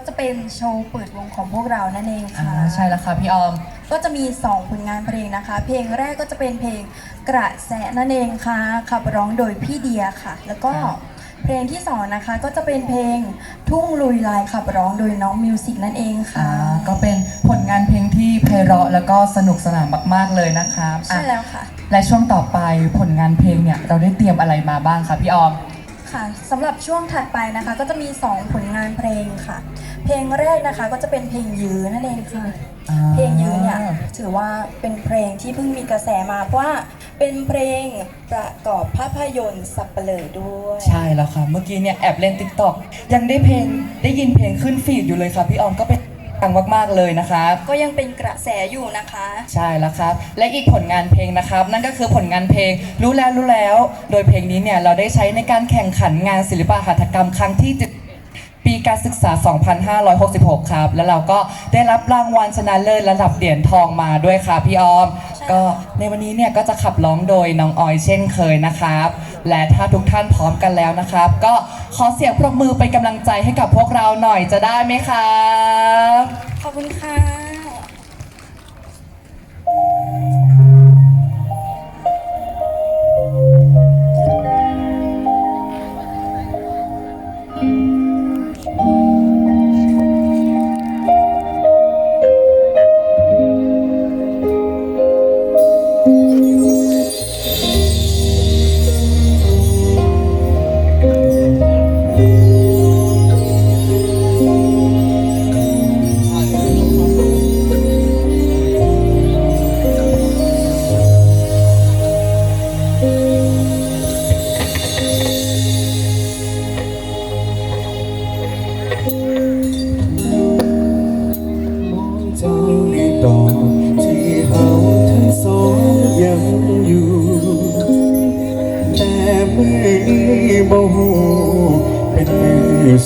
ก็จะเป็นโชว์เปิดวงของพวกเรานั่นเองอ่าค่ะใช่แล้วค่ะพี่ออม ก็จะมี 2 ผลงานเพลงนะคะ เพลงแรกก็จะเป็นเพลงกระแสนั่นเองค่ะขับร้องโดยพี่เดียค่ะ แล้วก็ครับ เพลงที่สองนะคะก็จะเป็นเพลงทุ่งลุยลายขับร้องโดยน้องมิวสิกนั่นเองอ่าค่ะก็เป็นผลงานเพลงที่ไพเราะแล้วก็สนุกสนานมาก ๆ เลยนะครับใช่อะแล้วค่ะ และช่วงต่อไปผลงานเพลงเนี่ยเราได้เตรียมอะไรมาบ้างคะพี่ออม ค่ะสำหรับช่วงถัดไปนะคะก็จะมี 2 ผลงานเพลงค่ะ เพลงแรกนะคะก็จะเป็นเพลงยื้อนั่นเองค่ะ อ่า เพลงยื้อเนี่ยถือว่าเป็นเพลงที่เพิ่งมีกระแสมาเพราะว่าเป็นเพลงประกอบภาพยนตร์สับเปลอด้วย ใช่แล้วค่ะ เมื่อกี้เนี่ยแอบเล่นติ๊กต็อกยังได้เพลงได้ยินเพลงขึ้นฟีดอยู่เลยค่ะ พี่ออมก็เป็น ดังมากๆเลยนะครับ ก็ยังเป็นกระแสอยู่นะคะ ใช่แล้วครับ และอีกผลงานเพลงนะครับ นั่นก็คือผลงานเพลงรู้แล้วรู้แล้ว โดยเพลงนี้เนี่ยเราได้ใช้ในการแข่งขันงานศิลปะหัตถกรรมครั้งที่7ปีการศึกษา 2566 ครับ แล้วเราก็ได้รับรางวัลชนะเลิศระดับเหรียญทองมาด้วยครับพี่ออมใช่ ก็ในวันนี้เนี่ยก็จะขับร้องโดยน้องออยเช่นเคยนะครับ และถ้าทุกท่านพร้อมกันแล้วนะครับ ก็ขอเสียงปรบมือเป็นกำลังใจให้กับพวกเราหน่อยจะได้ไหมครับ ขอบคุณค่ะ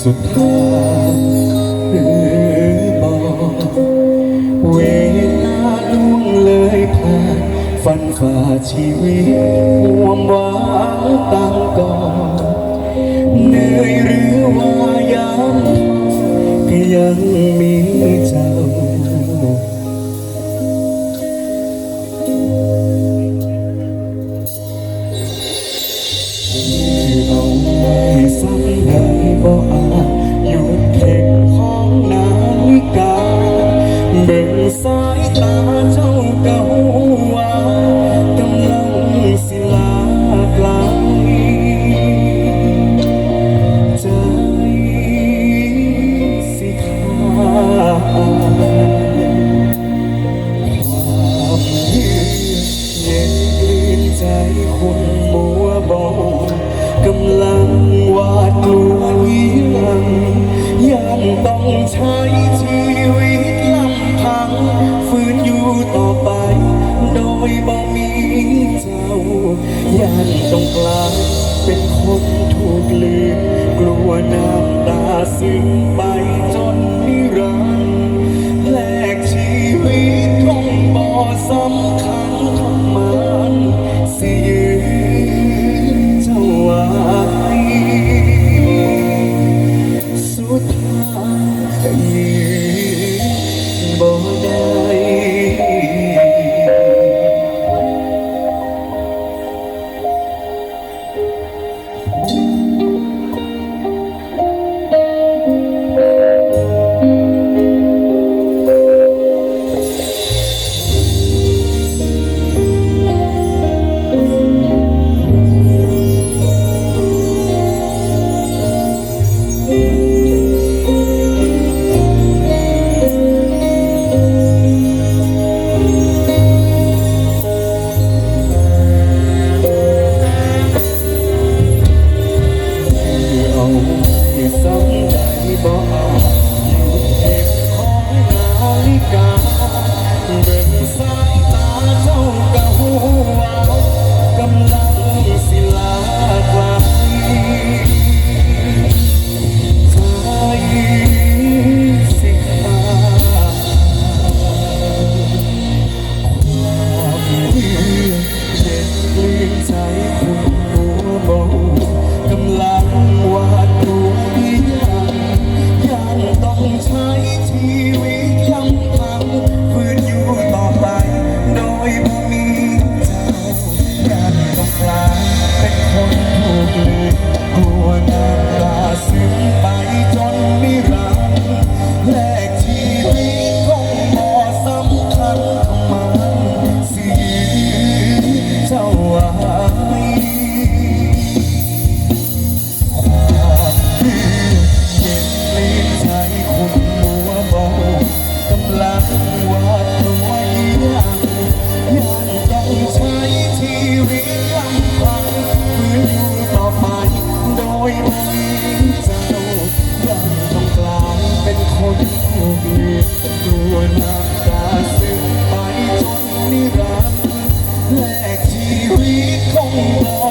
สุดท้ายหรือบ่เวลาล่วงเลยผ่านฝันฝ่าชีวิตห่วงวางต่างก่อนเหนื่อยหรือว่ายามก็ยังมีเจ้าเอาไว้ซ้ำใดบ่อา ต้องใช้ชีวิตลำพังฝืนอยู่ต่อไป โดยบ่มีเจ้ายันต้องกลายเป็นคนถูกลืมกลัวน้ำตาซึมไปจนนิรันดร์แลกชีวิตคงบ่สำ เอกของนาฬิกาเบ่งสายตาเจ้าเก่าว่ากำลัง วิ